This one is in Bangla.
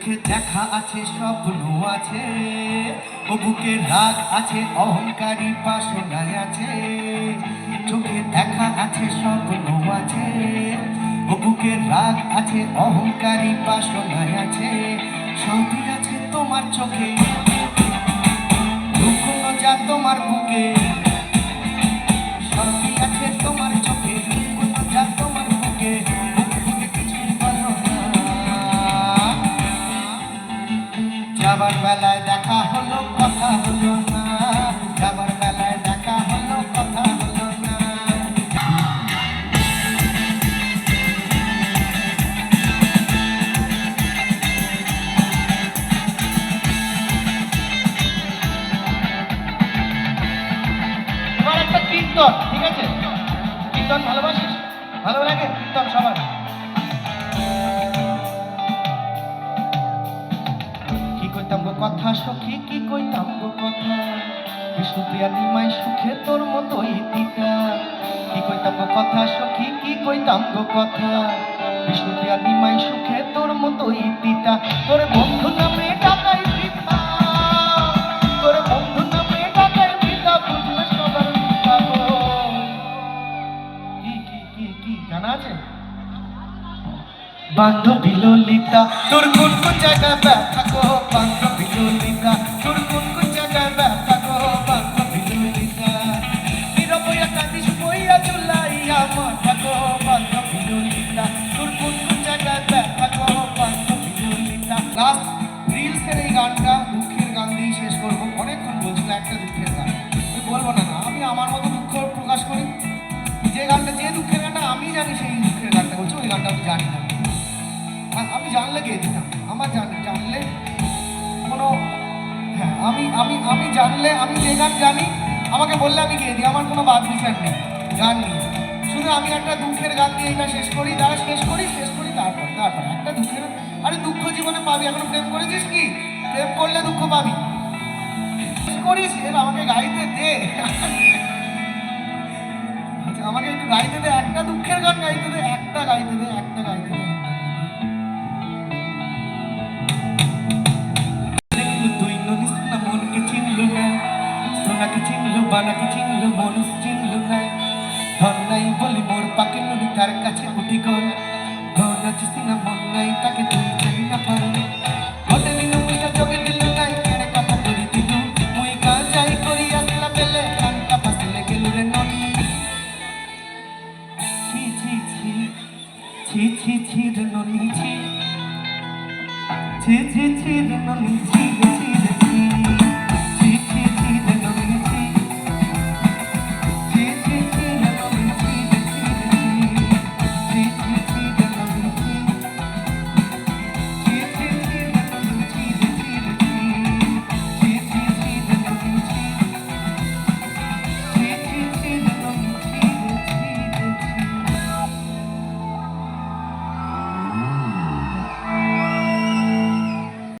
চোখে দেখা আছে, স্বপ্ন আছে, ও বুকে রাগ আছে, অহংকারী বাসনায় আছে। চোখে দেখা আছে, স্বপ্ন আছে, ও বুকে রাগ আছে, অহংকারী বাসনায় আছে। সবই আছে তোমার চোখে, দুঃখ যা তোমার বুকে। যাবার বেলায় দেখা হলো, কথা হলো না। যাবার বেলায় দেখা হলো, কথা হলো না। একটা কীর্তন, ঠিক আছে? কীর্তন ভালোবাসিস? ভালো লাগে কীর্তন সবার? কথা সখী, কি কইতাম গো কথা? বিষ্ণুপ্রিয়া নিমাই সুখে তোর মতোই পিতা কি কইতাম গো কথা সখী, কি কইতাম গো কথা? বিষ্ণুপ্রিয়া নিমাই সুখে তোর মতোই পিতা। তোর বন্ধু নামে আছে? বান্ধবী ললিতা, তোর কোন কোন জায়গায় ব্যথা গো? বান্ধবী লাস্ট রিলসের এই গানটা দুঃখের গান দিয়ে শেষ করব। অনেকক্ষণ বলছিল, একটা দুঃখের গান। আমি বলব না না, আমি আমার মতো দুঃখ প্রকাশ করি। যে গানটা, যে দুঃখের গানটা, আমি জানি সেই দুঃখের গানটা বলছি, ওই গানটা আমি জানি না। আমি জানলে গিয়ে দিতাম? আমার জান, জানলে কোনো হ্যাঁ আমি আমি আমি জানলে আমি যে গান জানি, আমাকে বললে আমি গিয়ে দিই? আমার কোনো বাদ বিচার নেই, গান নিয়ে। শুধু আমি একটা দুঃখের গান দিয়ে এটা শেষ করি তারা শেষ করি শেষ করি, তারপর তারপর। একটা দুঃখের, আরে দুঃখ জীবনে পাবি, এখন প্রেম করেছিস কি? প্রেম করলে দুঃখ পাবি। করিস, এবার আমাকে গাইতে দে। আচ্ছা আমাকে একটু গাইতে দে, একটা দুঃখের গান গাইতে দে, একটা গাইতে দে, একটা গাইতে দে। মনকে চিনলু না চিনলু বানাকে চিনলু মনুষ চিনলু না ধন নাই বলি নদী তার কাছে উঠি গল ধন না মন নাই তাকে তুই জানি না পার। ঘটে দিল মুইটা চোখে দিল নাই কেড়ে কথা করি দিলু। মুই কা যাই করি আসলা পেলে কানটা ফাসলে গেলু রে ননি। ছি ছি ছি ছি ছি ছি ছি। ছি ছি ছি।